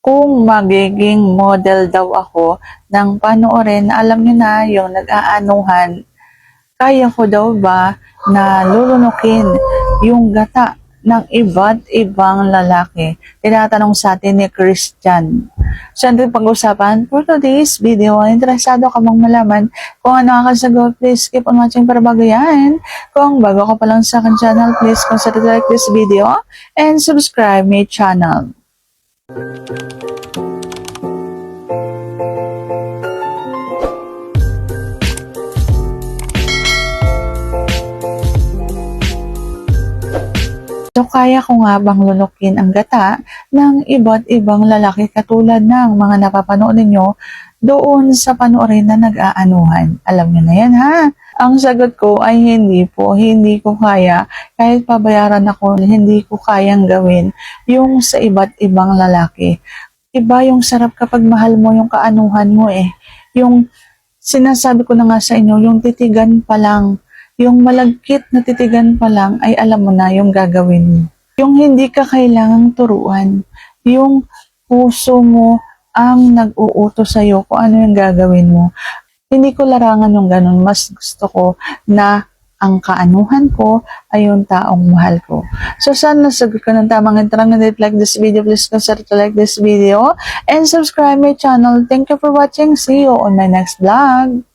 kung magiging model daw ako ng panoorin na alam niyo na yung nag-aanuhan, kaya ko daw ba na lulunukin yung gata ng iba't ibang lalaki? Tinatanong sa atin ni Christian. So, ano pag-usapan? For today's video, interesado ka bang malaman kung ano ang kasagot, please keep on watching para bago yan. Kung bago ka pa lang sa akin channel, please consider like this video and subscribe my channel. So, kaya ko nga bang lunukin ang gata ng iba't ibang lalaki katulad ng mga napapanood ninyo doon sa panoorin na nag-aanuhan? Alam niyo na yan ha? Ang sagot ko ay hindi po, hindi ko kaya. Kahit pabayaran ako, hindi ko kayang gawin yung sa iba't ibang lalaki. Iba yung sarap kapag mahal mo yung kaanuhan mo eh. Yung sinasabi ko na nga sa inyo, yung titigan pa lang, yung malagkit na titigan pa lang ay alam mo na yung gagawin mo. Yung hindi ka kailangang turuan. Yung puso mo ang nag-uuto sa'yo kung ano yung gagawin mo. Hindi ko larangan yung ganun. Mas gusto ko na ang kaanuhan ko ay yung taong mahal ko. So, sana nasagot ko ng tamang interang like this video. Please consider to like this video and subscribe my channel. Thank you for watching. See you on my next vlog.